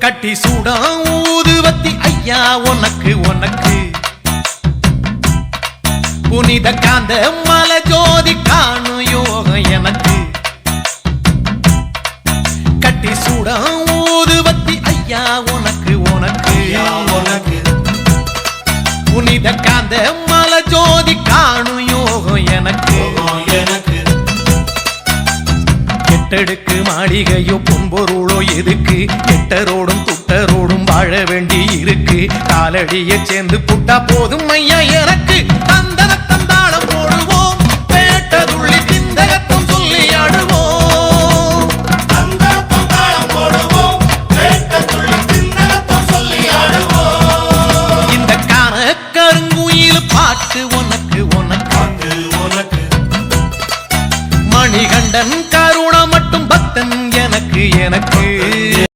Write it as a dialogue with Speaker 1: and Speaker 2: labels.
Speaker 1: கட்டி சூடம் ஊதுவத்தி ஐயா உனக்கு உனக்கு. புனித காந்த மல ஜோதி காணும் யோகம் எனக்கு. கட்டி சூடம் ஊதுவத்தி ஐயா உனக்கு உனக்கு.
Speaker 2: உனக்கு.
Speaker 1: புனித காந்த மல ஜோதி காணும் யோகம் எனக்கு.
Speaker 2: எனக்கு.
Speaker 1: கெட்டடுக்கு மாளிகையோ பொன்பொருளோ எதுக்கு? வாழ வேண்டி இருக்கு. காலடிய சேர்ந்து புட்டா போதும் ஐயா எனக்கு இந்த கார கருங்குயில் உனக்கு மணிகண்டன் கருணா மட்டும் பக்தன் எனக்கு எனக்கு.